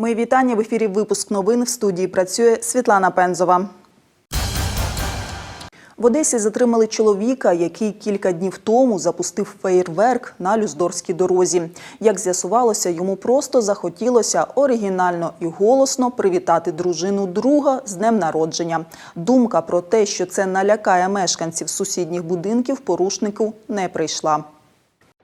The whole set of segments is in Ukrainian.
Мої вітання в ефірі. Випуск новин в студії працює Світлана Пензова. В Одесі затримали чоловіка, який кілька днів тому запустив феєрверк на Люздорській дорозі. Як з'ясувалося, йому просто захотілося оригінально і голосно привітати дружину друга з днем народження. Думка про те, що це налякає мешканців сусідніх будинків, порушнику не прийшла.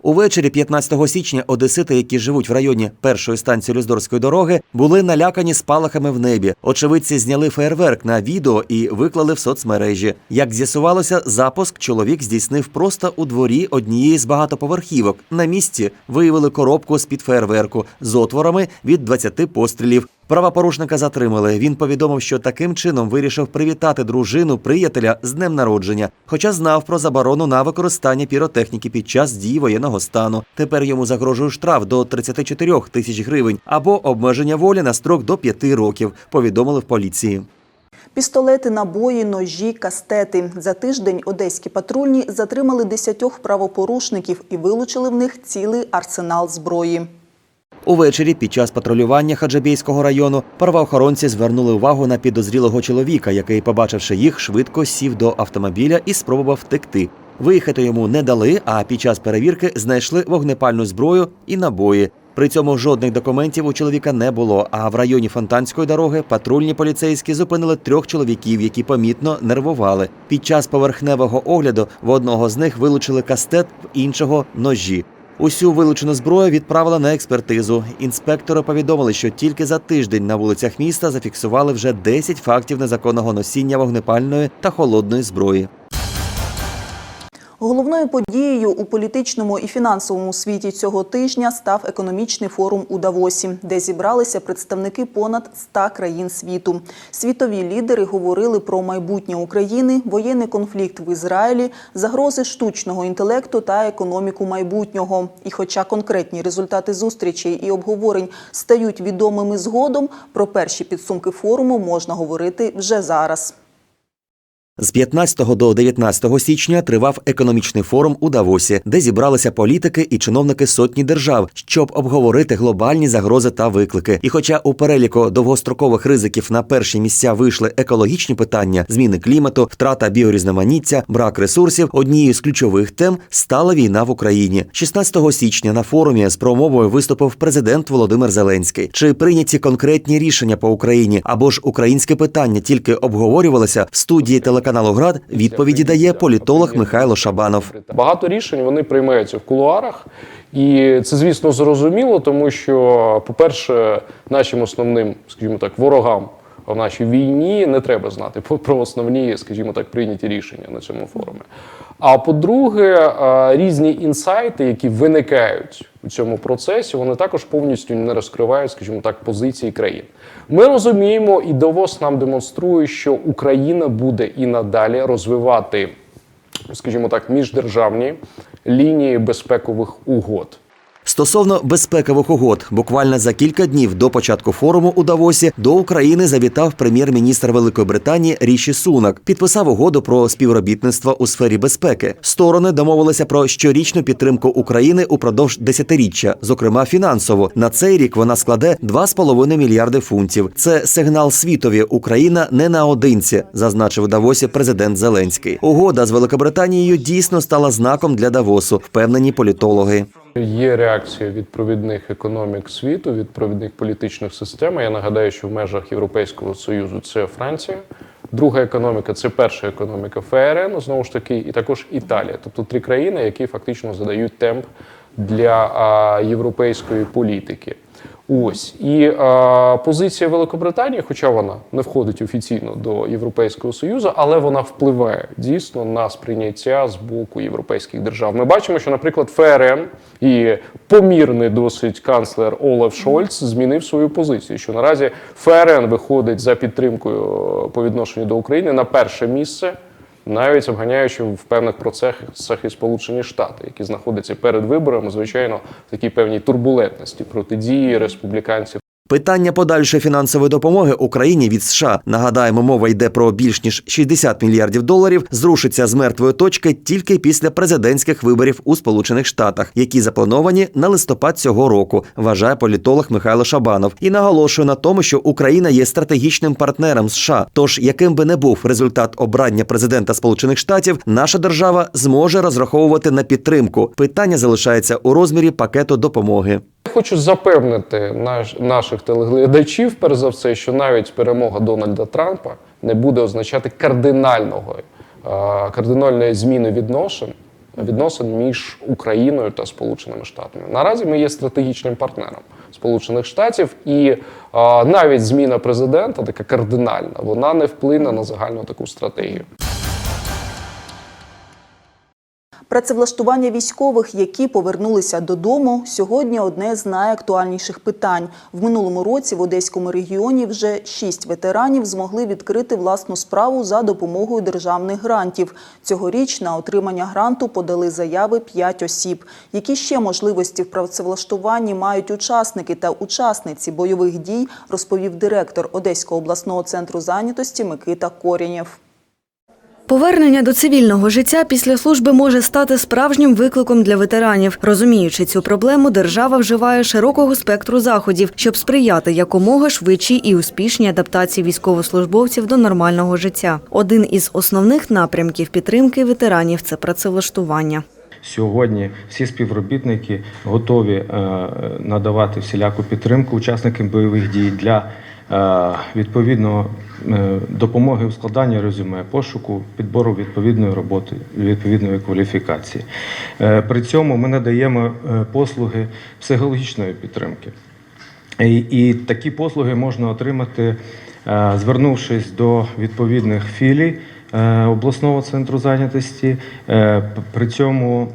Увечері 15 січня одесити, які живуть в районі першої станції Люздорської дороги, були налякані спалахами в небі. Очевидці зняли фейерверк на відео і виклали в соцмережі. Як з'ясувалося, запуск чоловік здійснив просто у дворі однієї з багатоповерхівок. На місці виявили коробку з під фейерверку з отворами від 20 пострілів. Правопорушника затримали. Він повідомив, що таким чином вирішив привітати дружину приятеля з днем народження, хоча знав про заборону на використання піротехніки під час дії воєнного стану. Тепер йому загрожує штраф до 34 тисяч гривень або обмеження волі на строк до 5 років. Повідомили в поліції. Пістолети, набої, ножі, кастети. За тиждень одеські патрульні затримали десятьох правопорушників і вилучили в них цілий арсенал зброї. Увечері під час патрулювання Хаджабійського району правоохоронці звернули увагу на підозрілого чоловіка, який, побачивши їх, швидко сів до автомобіля і спробував втекти. Виїхати йому не дали, а під час перевірки знайшли вогнепальну зброю і набої. При цьому жодних документів у чоловіка не було. А в районі Фонтанської дороги патрульні поліцейські зупинили трьох чоловіків, які помітно нервували. Під час поверхневого огляду в одного з них вилучили кастет, в іншого ножі. Усю вилучену зброю відправили на експертизу. Інспектори повідомили, що тільки за тиждень на вулицях міста зафіксували вже 10 фактів незаконного носіння вогнепальної та холодної зброї. Головною подією у політичному і фінансовому світі цього тижня став економічний форум у Давосі, де зібралися представники понад 100 країн світу. Світові лідери говорили про майбутнє України, воєнний конфлікт в Ізраїлі, загрози штучного інтелекту та економіку майбутнього. І хоча конкретні результати зустрічей і обговорень стають відомими згодом, про перші підсумки форуму можна говорити вже зараз. З 15 до 19 січня тривав економічний форум у Давосі, де зібралися політики і чиновники сотні держав, щоб обговорити глобальні загрози та виклики. І хоча у переліку довгострокових ризиків на перші місця вийшли екологічні питання, зміни клімату, втрата біорізноманіття, брак ресурсів, однією з ключових тем стала війна в Україні. 16 січня на форумі з промовою виступив президент Володимир Зеленський. Чи прийняті конкретні рішення по Україні або ж українське питання тільки обговорювалося в студії телеканалу Град? Відповіді дає політолог Михайло Шабанов. Багато рішень вони приймаються в кулуарах, і це, звісно, зрозуміло, тому що, по-перше, нашим основним, скажімо так, ворогам в нашій війні не треба знати про основні, скажімо так, прийняті рішення на цьому форумі. А по-друге, різні інсайти, які виникають у цьому процесі, вони також повністю не розкривають, скажімо так, позиції країн. Ми розуміємо, і Давос нам демонструє, що Україна буде і надалі розвивати, скажімо так, міждержавні лінії безпекових угод. Стосовно безпекових угод, буквально за кілька днів до початку форуму у Давосі до України завітав прем'єр-міністр Великої Британії Ріші Сунак. Підписав угоду про співробітництво у сфері безпеки. Сторони домовилися про щорічну підтримку України упродовж десятиріччя, зокрема фінансово. На цей рік вона складе 2,5 мільярди фунтів. Це сигнал світові. Україна не наодинці, зазначив у Давосі президент Зеленський. Угода з Великобританією дійсно стала знаком для Давосу, впевнені політологи. Є реакція від провідних економік світу, від провідних політичних систем. Я нагадаю, що в межах Європейського союзу це Франція. Друга економіка це перша економіка ФРН, знову ж таки, і також Італія. Тобто три країни, які фактично задають темп для європейської політики. Ось і а, позиція Великобританії, хоча вона не входить офіційно до Європейського союзу, але вона впливає дійсно на сприйняття з боку європейських держав. Ми бачимо, що, наприклад, ФРН і помірний досить канцлер Олаф Шольц змінив свою позицію. Що наразі ФРН виходить за підтримкою по відношенню до України на перше місце навіть обганяючи в певних процесах і Сполучені Штати, які знаходяться перед виборами, звичайно, в такій певній турбулентності протидії республіканців. Питання подальшої фінансової допомоги Україні від США нагадаємо, мова йде про більш ніж 60 мільярдів доларів. Зрушиться з мертвої точки тільки після президентських виборів у Сполучених Штатах, які заплановані на листопад цього року. Вважає політолог Михайло Шабанов і наголошує на тому, що Україна є стратегічним партнером США. Тож, яким би не був результат обрання президента Сполучених Штатів, наша держава зможе розраховувати на підтримку. Питання залишається у розмірі пакету допомоги. Хочу запевнити наш, наших телеглядачів, перш за все, що навіть перемога Дональда Трампа не буде означати кардинального, е, кардинальної зміни відносин, відносин між Україною та Сполученими Штатами. Наразі ми є стратегічним партнером Сполучених Штатів, і е, навіть зміна президента, така кардинальна, вона не вплине на загальну таку стратегію. Працевлаштування військових, які повернулися додому, сьогодні одне з найактуальніших питань. В минулому році в Одеському регіоні вже шість ветеранів змогли відкрити власну справу за допомогою державних грантів. Цьогоріч на отримання гранту подали заяви п'ять осіб. Які ще можливості в працевлаштуванні мають учасники та учасниці бойових дій, розповів директор Одеського обласного центру зайнятості Микита Корінєв. Повернення до цивільного життя після служби може стати справжнім викликом для ветеранів. Розуміючи цю проблему, держава вживає широкого спектру заходів, щоб сприяти якомога швидшій і успішній адаптації військовослужбовців до нормального життя. Один із основних напрямків підтримки ветеранів це працевлаштування. Сьогодні всі співробітники готові е, надавати всіляку підтримку учасникам бойових дій для е, відповідного е, допомоги у складанні резюме, пошуку, підбору відповідної роботи, відповідної кваліфікації. Е, При цьому ми надаємо послуги психологічної підтримки. І, і такі послуги можна отримати, звернувшись до відповідних філій обласного центру зайнятості. При цьому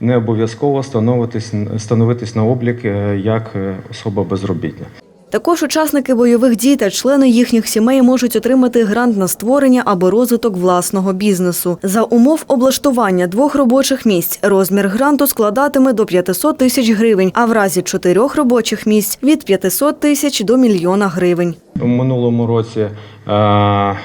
не обов'язково становитись, становитись на облік як особа безробітна. Також учасники бойових дій та члени їхніх сімей можуть отримати грант на створення або розвиток власного бізнесу. За умов облаштування двох робочих місць розмір гранту складатиме до 500 тисяч гривень, а в разі чотирьох робочих місць – від 500 тисяч до мільйона гривень. У минулому році е,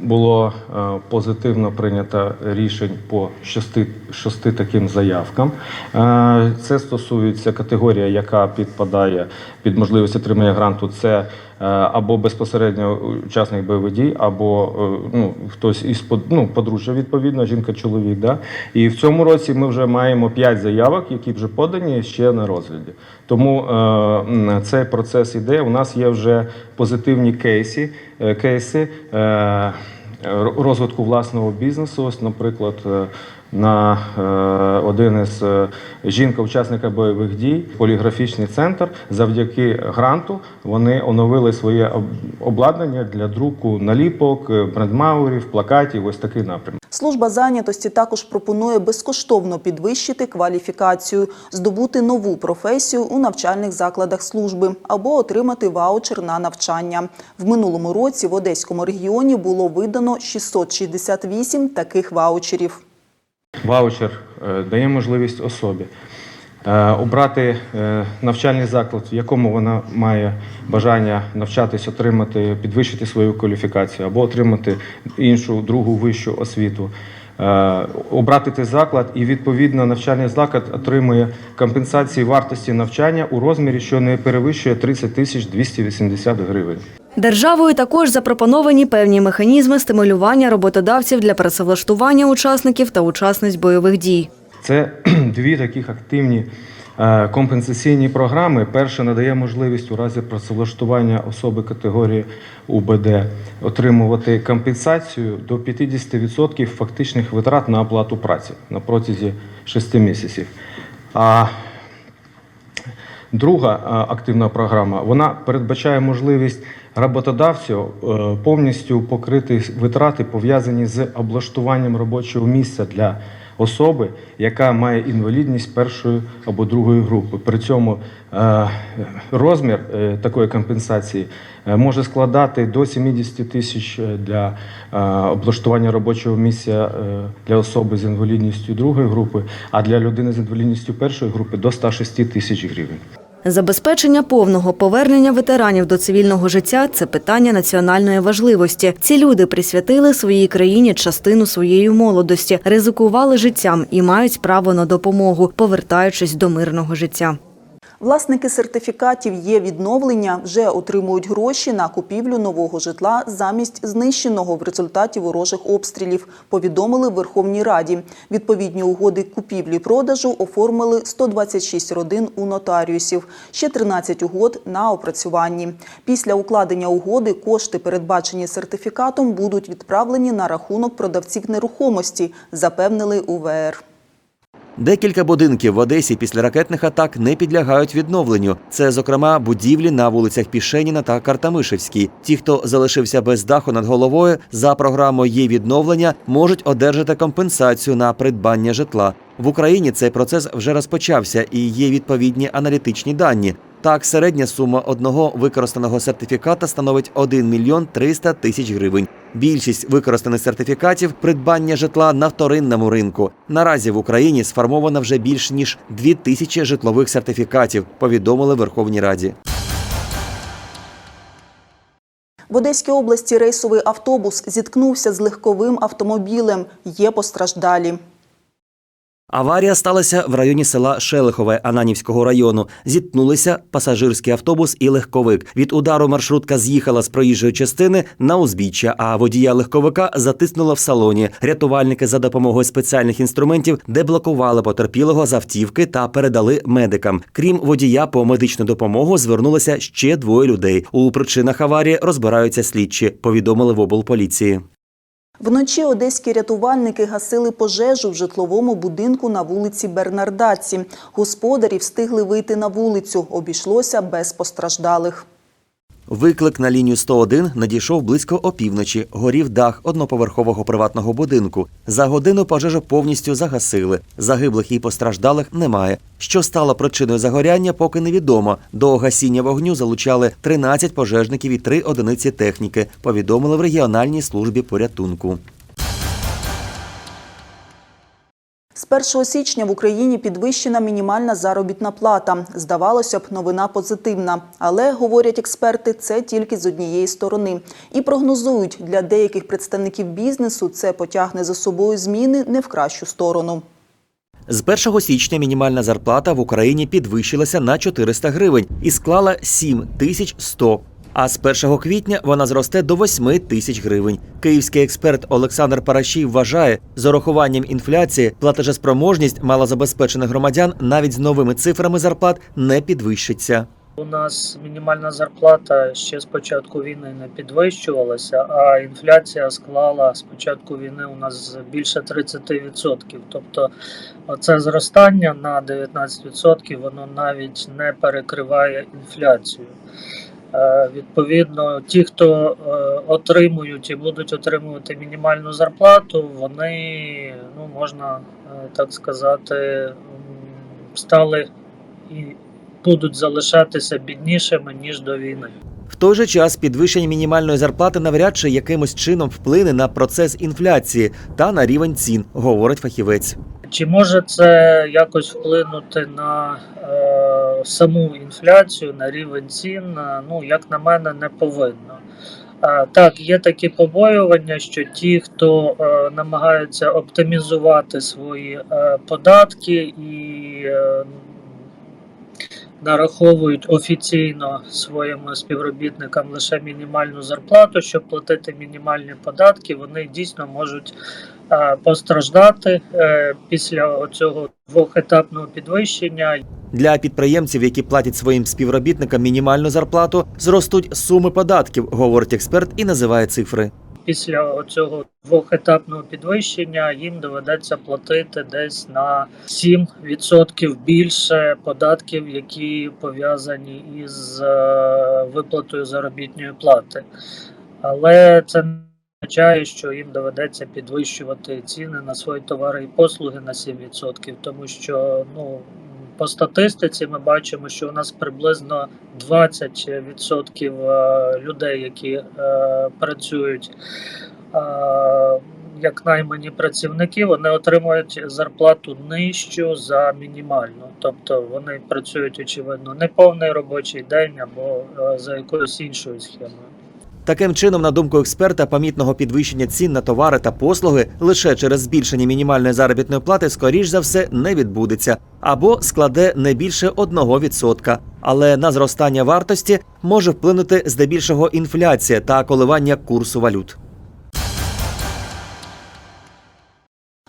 було е, позитивно прийнято рішень по шести, шести таким заявкам. Е, Це стосується категорія, яка підпадає під можливість отримання гранту. Це е, або безпосередньо учасник бойових дій, або е, ну, хтось із ну, подружжя, відповідно, жінка-чоловік. Да? І в цьому році ми вже маємо 5 заявок, які вже подані ще на розгляді. Тому е, цей процес іде. У нас є вже позитивні кейси, е, кейси е, розвитку власного бізнесу. Ось, наприклад, на е, один із е, жінка-учасника бойових дій, поліграфічний центр. Завдяки гранту вони оновили своє обладнання для друку наліпок, е, брендмаурів, плакатів. Ось такий напрямок. Служба зайнятості також пропонує безкоштовно підвищити кваліфікацію, здобути нову професію у навчальних закладах служби або отримати ваучер на навчання. В минулому році в Одеському регіоні було видано 668 таких ваучерів. Ваучер е, дає можливість особі е, обрати е, навчальний заклад, в якому вона має бажання навчатись, отримати, підвищити свою кваліфікацію або отримати іншу другу вищу освіту. Обрати цей заклад і відповідно навчальний заклад отримує компенсації вартості навчання у розмірі, що не перевищує 30 тисяч 280 гривень. Державою також запропоновані певні механізми стимулювання роботодавців для працевлаштування учасників та учасниць бойових дій. Це дві таких активні е, компенсаційні програми. Перша надає можливість у разі працевлаштування особи категорії УБД отримувати компенсацію до 50% фактичних витрат на оплату праці на протязі 6 місяців. А Друга е, активна програма вона передбачає можливість роботодавцю е, повністю покрити витрати, пов'язані з облаштуванням робочого місця для особи, яка має інвалідність першої або другої групи. При цьому е, розмір е, такої компенсації може складати до 70 тисяч для облаштування робочого місця для особи з інвалідністю другої групи, а для людини з інвалідністю першої групи до 106 тисяч гривень. Забезпечення повного повернення ветеранів до цивільного життя це питання національної важливості. Ці люди присвятили своїй країні частину своєї молодості, ризикували життям і мають право на допомогу, повертаючись до мирного життя. Власники сертифікатів є відновлення вже отримують гроші на купівлю нового житла замість знищеного в результаті ворожих обстрілів. Повідомили в Верховній Раді. Відповідні угоди купівлі-продажу оформили 126 родин у нотаріусів. Ще 13 угод на опрацюванні. Після укладення угоди кошти, передбачені сертифікатом, будуть відправлені на рахунок продавців нерухомості, запевнили УВР. Декілька будинків в Одесі після ракетних атак не підлягають відновленню. Це, зокрема, будівлі на вулицях Пішеніна та Картамишевській. Ті, хто залишився без даху над головою, за програмою «Є відновлення можуть одержати компенсацію на придбання житла. В Україні цей процес вже розпочався і є відповідні аналітичні дані. Так, середня сума одного використаного сертифіката становить 1 мільйон 300 тисяч гривень. Більшість використаних сертифікатів придбання житла на вторинному ринку. Наразі в Україні сформовано вже більш ніж 2 тисячі житлових сертифікатів, повідомили Верховній Раді. В Одеській області рейсовий автобус зіткнувся з легковим автомобілем. Є постраждалі. Аварія сталася в районі села Шелихове Ананівського району. Зіткнулися пасажирський автобус і легковик. Від удару маршрутка з'їхала з проїжджої частини на узбіччя, а водія легковика затиснула в салоні. Рятувальники за допомогою спеціальних інструментів деблокували потерпілого з автівки та передали медикам. Крім водія, по медичну допомогу звернулося ще двоє людей. У причинах аварії розбираються слідчі. Повідомили в облполіції. Вночі одеські рятувальники гасили пожежу в житловому будинку на вулиці Бернардаці. Господарі встигли вийти на вулицю. Обійшлося без постраждалих. Виклик на лінію 101 надійшов близько опівночі. Горів дах одноповерхового приватного будинку. За годину пожежу повністю загасили. Загиблих і постраждалих немає. Що стало причиною загоряння, поки невідомо. До гасіння вогню залучали 13 пожежників і 3 одиниці техніки. Повідомили в регіональній службі порятунку. З 1 січня в Україні підвищена мінімальна заробітна плата. Здавалося б, новина позитивна. Але, говорять експерти, це тільки з однієї сторони. І прогнозують, для деяких представників бізнесу це потягне за собою зміни не в кращу сторону. З 1 січня мінімальна зарплата в Україні підвищилася на 400 гривень і склала 7 тисяч 100. А з 1 квітня вона зросте до 8 тисяч гривень. Київський експерт Олександр Парашій вважає, з урахуванням інфляції платежеспроможність малозабезпечених громадян навіть з новими цифрами зарплат не підвищиться. У нас мінімальна зарплата ще з початку війни не підвищувалася, а інфляція склала з початку війни у нас більше 30%. Тобто це зростання на 19% воно навіть не перекриває інфляцію. Е, Відповідно, ті, хто е, отримують і будуть отримувати мінімальну зарплату, вони, ну можна е, так сказати, стали і будуть залишатися біднішими ніж до війни. В той же час підвищення мінімальної зарплати навряд чи якимось чином вплине на процес інфляції та на рівень цін, говорить фахівець. Чи може це якось вплинути на е, саму інфляцію, на рівень цін? Е, Ну, як на мене, не повинно. Так, є такі побоювання, що ті, хто е, намагаються оптимізувати свої е, податки і нараховують офіційно своїм співробітникам лише мінімальну зарплату, щоб платити мінімальні податки, вони дійсно можуть постраждати е, після цього двохетапного підвищення. Для підприємців, які платять своїм співробітникам мінімальну зарплату, зростуть суми податків, говорить експерт і називає цифри. Після цього двохетапного підвищення їм доведеться платити десь на 7% більше податків, які пов'язані із е, виплатою заробітної плати. Але це означає, що їм доведеться підвищувати ціни на свої товари і послуги на 7%, тому що ну. По статистиці ми бачимо, що у нас приблизно 20% е, людей, які е, працюють е, як наймані працівники, вони отримують зарплату нижчу за мінімальну. Тобто вони працюють, очевидно, не повний робочий день або е, за якоюсь іншою схемою. Таким чином, на думку експерта, помітного підвищення цін на товари та послуги лише через збільшення мінімальної заробітної плати, скоріш за все, не відбудеться або складе не більше 1%. Але на зростання вартості може вплинути здебільшого інфляція та коливання курсу валют.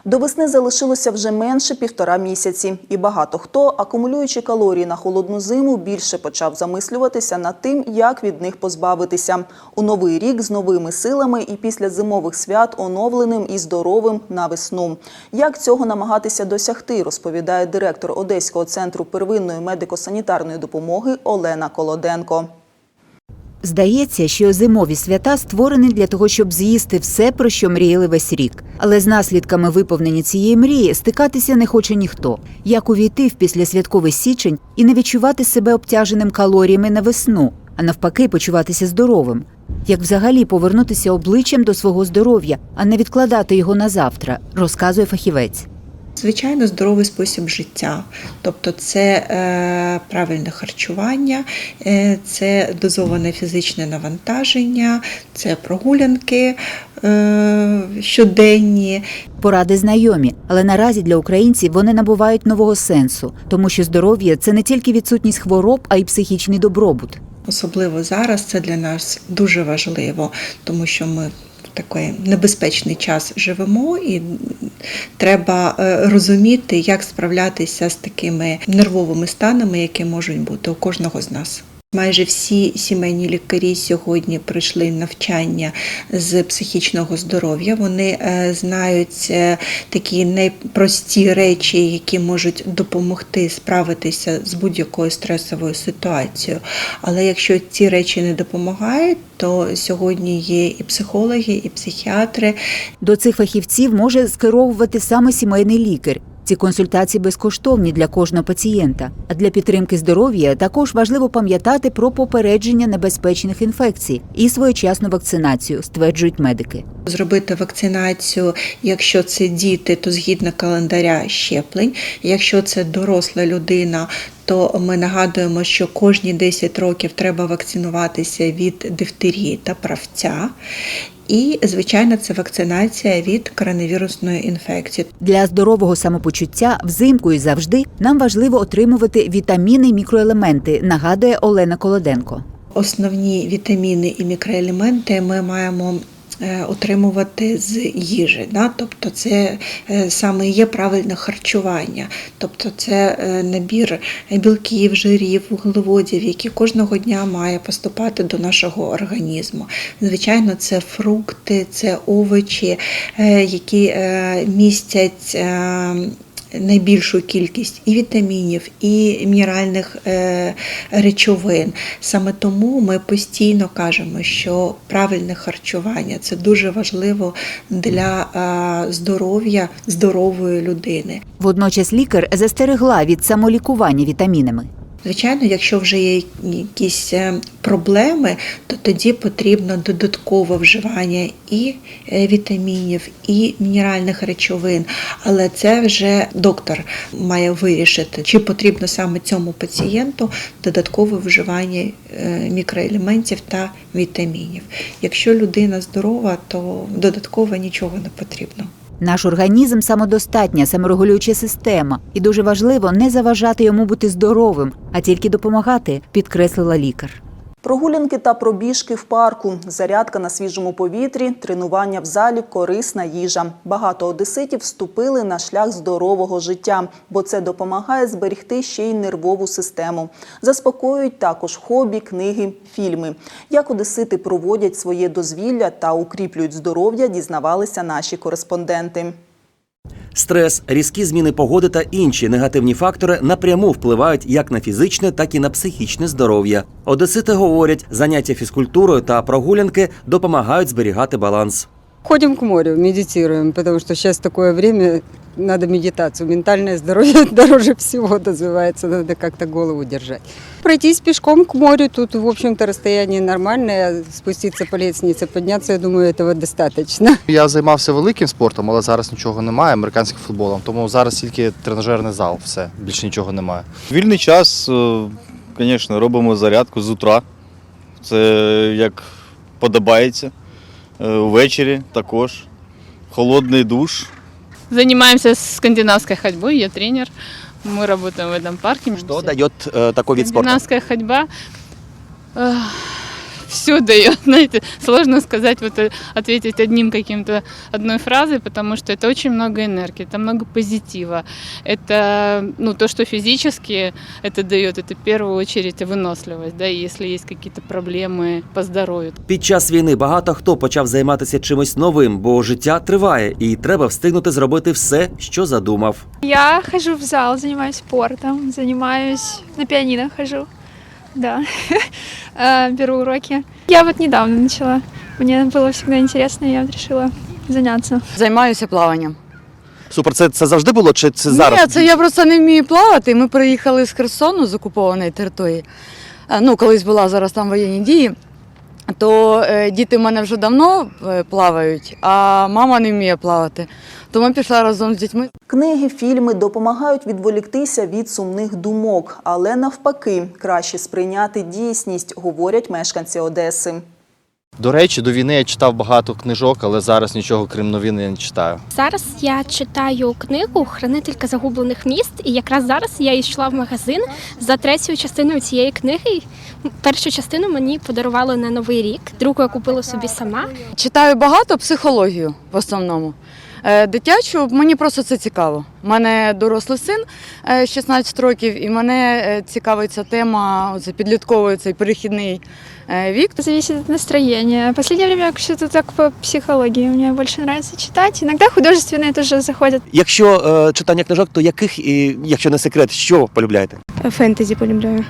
До весни залишилося вже менше півтора місяці, і багато хто, акумулюючи калорії на холодну зиму, більше почав замислюватися над тим, як від них позбавитися. У новий рік з новими силами і після зимових свят оновленим і здоровим на весну. Як цього намагатися досягти, розповідає директор Одеського центру первинної медико-санітарної допомоги Олена Колоденко. Здається, що зимові свята створені для того, щоб з'їсти все, про що мріяли весь рік. Але з наслідками виповнення цієї мрії стикатися не хоче ніхто. Як увійти в післясвятковий січень і не відчувати себе обтяженим калоріями на весну, а навпаки, почуватися здоровим. Як взагалі повернутися обличчям до свого здоров'я, а не відкладати його на завтра, розказує фахівець. Звичайно, здоровий спосіб життя, тобто це е, правильне харчування, е, це дозоване фізичне навантаження, це прогулянки е, щоденні, Поради знайомі, але наразі для українців вони набувають нового сенсу, тому що здоров'я це не тільки відсутність хвороб, а й психічний добробут. Особливо зараз це для нас дуже важливо, тому що ми такий небезпечний час живемо, і треба е, розуміти, як справлятися з такими нервовими станами, які можуть бути у кожного з нас. Майже всі сімейні лікарі сьогодні пройшли навчання з психічного здоров'я. Вони е, знають е, такі найпрості речі, які можуть допомогти справитися з будь-якою стресовою ситуацією. Але якщо ці речі не допомагають, то сьогодні є і психологи, і психіатри, До цих фахівців може скеровувати саме сімейний лікар. Ці консультації безкоштовні для кожного пацієнта. А для підтримки здоров'я також важливо пам'ятати про попередження небезпечних інфекцій і своєчасну вакцинацію, стверджують медики. зробити вакцинацію, якщо це діти, то згідно календаря щеплень. Якщо це доросла людина, то ми нагадуємо, що кожні 10 років треба вакцинуватися від дифтерії та правця. І, звичайно, це вакцинація від коронавірусної інфекції. Для здорового самопочуття взимку і завжди нам важливо отримувати вітаміни і мікроелементи, нагадує Олена Колоденко. Основні вітаміни і мікроелементи ми маємо отримувати з їжі. Да? Тобто це е, саме є правильне харчування, тобто це е, набір білків, жирів, вуглеводів, які кожного дня має поступати до нашого організму. Звичайно, це фрукти, це овочі, е, які е, містять. Найбільшу кількість і вітамінів, і мінеральних е, речовин. Саме тому ми постійно кажемо, що правильне харчування це дуже важливо для е, здоров'я здорової людини. Водночас лікар застерегла від самолікування вітамінами. Звичайно, якщо вже є якісь е, проблеми, то тоді потрібно додаткове вживання і е, вітамінів, і мінеральних речовин. Але це вже доктор має вирішити, чи потрібно саме цьому пацієнту додаткове вживання е, мікроелементів та вітамінів. Якщо людина здорова, то додатково нічого не потрібно. Наш організм самодостатня, саморегулююча система, і дуже важливо не заважати йому бути здоровим, а тільки допомагати, підкреслила лікар. Прогулянки та пробіжки в парку, зарядка на свіжому повітрі, тренування в залі, корисна їжа. Багато одеситів вступили на шлях здорового життя, бо це допомагає зберегти ще й нервову систему. Заспокоюють також хобі, книги, фільми. Як одесити проводять своє дозвілля та укріплюють здоров'я, дізнавалися наші кореспонденти. Стрес, різкі зміни погоди та інші негативні фактори напряму впливають як на фізичне, так і на психічне здоров'я. Одесити говорять, заняття фізкультурою та прогулянки допомагають зберігати баланс. Ходимо к морю, медитуємо, тому що зараз таке время надо медитацию. Ментальное здоровье дороже всего называется. Надо как-то голову держать. Пройтись пешком к морю. Тут, в общем-то, расстояние нормальное. Спуститься по лестнице, подняться, я думаю, этого достаточно. Я займався великим спортом, але зараз нічого немає, американським футболом. Тому зараз тільки тренажерний зал, все, більше нічого немає. Вільний час, звісно, робимо зарядку з утра. Це як подобається. Е, Ввечері також. Холодний душ. Занимаемся скандинавской ходьбой, я тренер. Мы работаем в этом парке. Что дает э, такой вид спорта? Скандинавская ходьба все дает, знаете, сложно сказать, вот э, ответить одним каким-то, одной фразой, потому что это очень много энергии, это много позитива. Это, ну, то, что физически это дает, это в первую очередь выносливость, да, и если есть какие-то проблемы по здоровью, Під час війни багато хто почав займатися чимось новим, бо життя триває, і треба встигнути зробити все, що задумав. Я хожу в зал, занимаюсь спортом, занимаюсь на пианино хожу. Да, беру уроки. Я вот недавно начала. Мне было всегда интересно, и я вирішила решила заняться. Займаюся плаванням. Супер, це, це завжди було чи це зараз? Ні, це я просто не вмію плавати. Ми приїхали з Херсону з окупованої території. Ну, колись була зараз там воєнні дії. То е, діти в мене вже давно е, плавають, а мама не вміє плавати. Тому пішла разом з дітьми. Книги, фільми допомагають відволіктися від сумних думок, але навпаки, краще сприйняти дійсність, говорять мешканці Одеси. До речі, до війни я читав багато книжок, але зараз нічого крім новин я не читаю. Зараз я читаю книгу Хранителька загублених міст, і якраз зараз я йшла в магазин за третьою частиною цієї книги. Першу частину мені подарували на новий рік, другу я купила собі сама. Читаю багато психологію в основному. Е, Дитячу мені просто це цікаво. У мене дорослий син е, 16 років, і мене е, цікавить ця тема, оце підлітковий цей перехідний е, вік. Зависит от настроения. В последнее время что-то так по психологии мне больше нравится читать. Иногда художественные тоже заходят. Якщо е, читання книжок, то яких, і, якщо не секрет, що полюбляєте? Фэнтези полюбляю.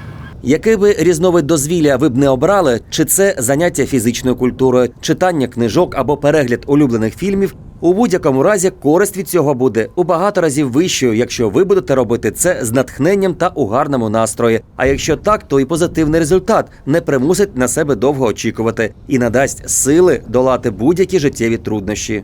Який би різновид дозвілля ви б не обрали, чи це заняття фізичною культурою, читання книжок або перегляд улюблених фільмів, у будь-якому разі користь від цього буде у багато разів вищою, якщо ви будете робити це з натхненням та у гарному настрої. А якщо так, то і позитивний результат не примусить на себе довго очікувати і надасть сили долати будь-які життєві труднощі.